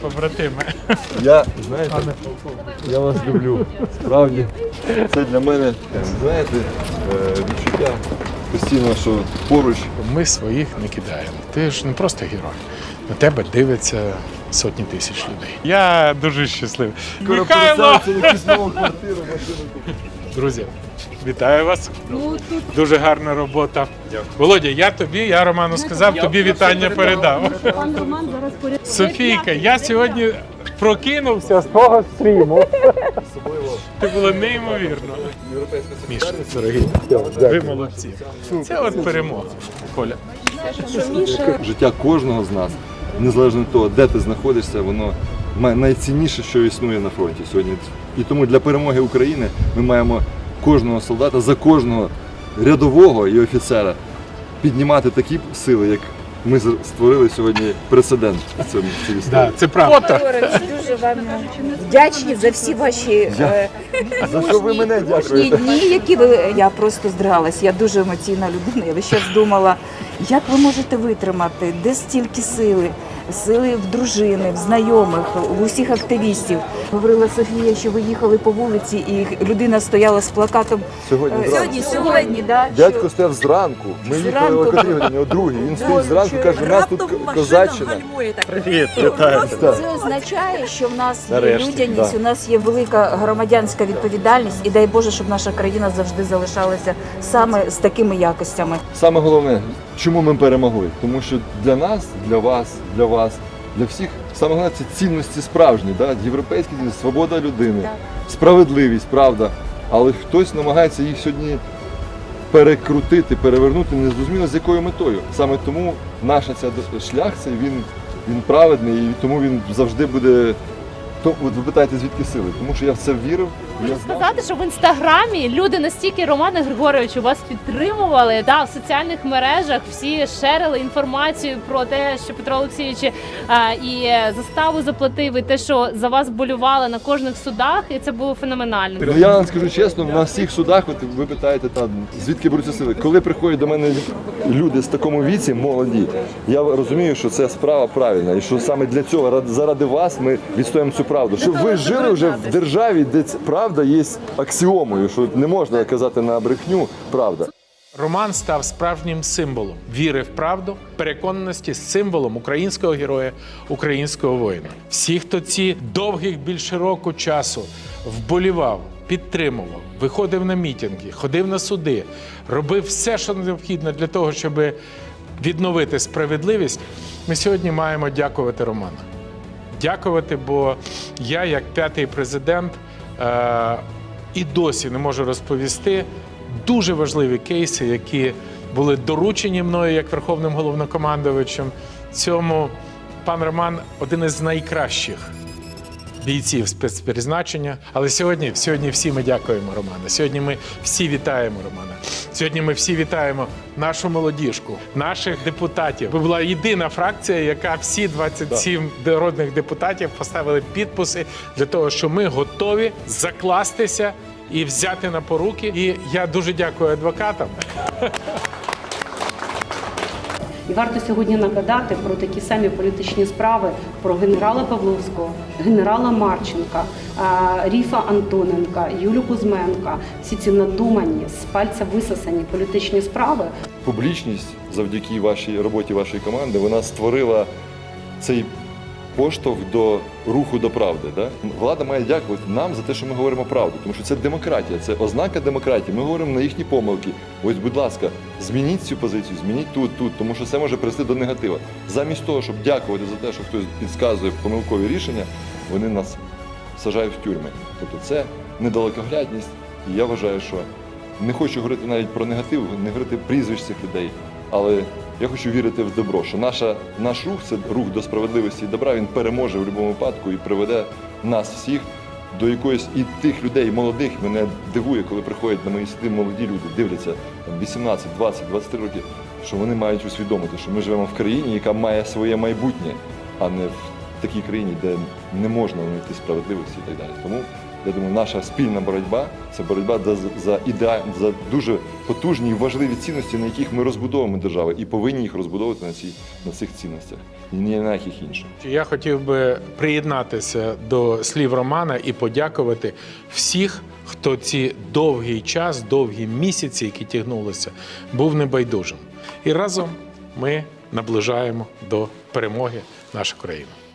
побратими. Я, знаєте, я вас люблю. Справді. Це для мене, знаєте, е, відчуття постійно, що поруч. Ми своїх не кидаємо. Ти ж не просто герой. На тебе дивляться сотні тисяч людей. Я дуже щасливий. Михайло! нову квартиру, машину. Друзі, вітаю вас. Дуже гарна робота. Володя, я тобі, я Роману сказав, тобі вітання передав. Пан Роман зараз поряд. Софійка, я сьогодні прокинувся з того стріму. Це було неймовірно. Міш, дорогі, ви молодці. Це от перемога. Коля. Життя кожного з нас, незалежно від того, де ти знаходишся, воно найцінніше, що існує на фронті сьогодні. І тому для перемоги України ми маємо кожного солдата за кожного рядового і офіцера піднімати такі сили, як ми створили сьогодні прецедент в цьому в цій історії. Да, це правда. Дуже вам вдячні за всі ваші е, За що ви мене дякуєте? дні, які ви я просто здригалась. Я дуже емоційна людина. Я весь час думала, як ви можете витримати, де стільки сили, сили в дружини, в знайомих, в усіх активістів. Говорила Софія, що ви їхали по вулиці, і людина стояла з плакатом. Сьогодні Е, зранку. Сьогодні, сьогодні, да, Дядько що- стояв зранку. Ми їхали Зранку. о котрій годині, о другій. Він стоїть зранку, каже, у нас тут козаччина. Привіт, вітаю. Це означає, що в нас є людяність, да. у нас є велика громадянська відповідальність, і дай Боже, щоб наша країна завжди залишалася саме з такими якостями. Саме головне, чому ми перемогли? Тому що для нас, для вас, для вас, для всіх саме головне це цінності справжні, да? європейські цінності, свобода людини, Так. справедливість, правда. Але хтось намагається їх сьогодні перекрутити, перевернути, незрозуміло з якою метою. Саме тому наша ця шлях цей він, він праведний і тому він завжди буде. То, от ви питаєте, звідки сили? Тому що я в це вірив. Хочу сказати, що в інстаграмі люди настільки Романе Григоровичу вас підтримували. Да, в соціальних мережах всі шерили інформацію про те, що Петро Олексійович е, і заставу заплатив, і те, що за вас болювали на кожних судах, і це було феноменально. Ну я вам скажу чесно, на всіх судах, от ви питаєте, та звідки беруться сили. Коли приходять до мене люди з такому віці, молоді, я розумію, що це справа правильна, і що саме для цього заради вас ми відстоїмо цю правду. Щоб ви жили вже в державі, де ця правда є аксіомою, що не можна казати на брехню правда. Роман став справжнім символом віри в правду, переконаності символом українського героя, українського воїна. Всі, хто ці довгих більше року часу вболівав, підтримував, виходив на мітинги, ходив на суди, робив все, що необхідно для того, щоб відновити справедливість. Ми сьогодні маємо дякувати Роману. Дякувати, бо я, як п'ятий президент, і досі не можу розповісти дуже важливі кейси, які були доручені мною як верховним головнокомандувачем. Цьому пан Роман один із найкращих бійців спецпризначення. Але сьогодні, сьогодні всі ми дякуємо Романа. Сьогодні ми всі вітаємо Романа. Сьогодні ми всі вітаємо нашу молодіжку, наших депутатів. Ви була єдина фракція, яка всі 27 народних депутатів поставили підписи для того, що ми готові закластися і взяти на поруки. І я дуже дякую адвокатам. І варто сьогодні нагадати про такі самі політичні справи про генерала Павловського, генерала Марченка, Ріфа Антоненка, Юлю Кузьменка. Всі ці надумані з пальця висосані політичні справи Публічність завдяки вашій роботі вашої команди вона створила цей поштовх до руху до правди. Да? Влада має дякувати нам за те, що ми говоримо правду, тому що це демократія, це ознака демократії. Ми говоримо на їхні помилки. Ось, будь ласка, змініть цю позицію, змініть тут, тут, тому що це може привести до негатива. Замість того, щоб дякувати за те, що хтось підказує помилкові рішення, вони нас сажають в тюрми. Тобто це недалекоглядність, і я вважаю, що не хочу говорити навіть про негатив, не говорити прізвищ цих людей, але я хочу вірити в добро, що наша, наш рух це рух до справедливості і добра, він переможе в будь-якому випадку і приведе нас всіх до якоїсь і тих людей молодих. Мене дивує, коли приходять на мої суди молоді люди, дивляться там 18, 20, 23 роки, що вони мають усвідомити, що ми живемо в країні, яка має своє майбутнє, а не в такій країні, де не можна знайти справедливості і так далі. Тому Я думаю, наша спільна боротьба це боротьба за, за ідеаль, за дуже потужні і важливі цінності, на яких ми розбудовуємо державу, і повинні їх розбудовувати на, цій, на цих цінностях, ні на яких інших. Я хотів би приєднатися до слів Романа і подякувати всіх, хто ці довгий час, довгі місяці, які тягнулися, був небайдужим. І разом ми наближаємо до перемоги нашу країну.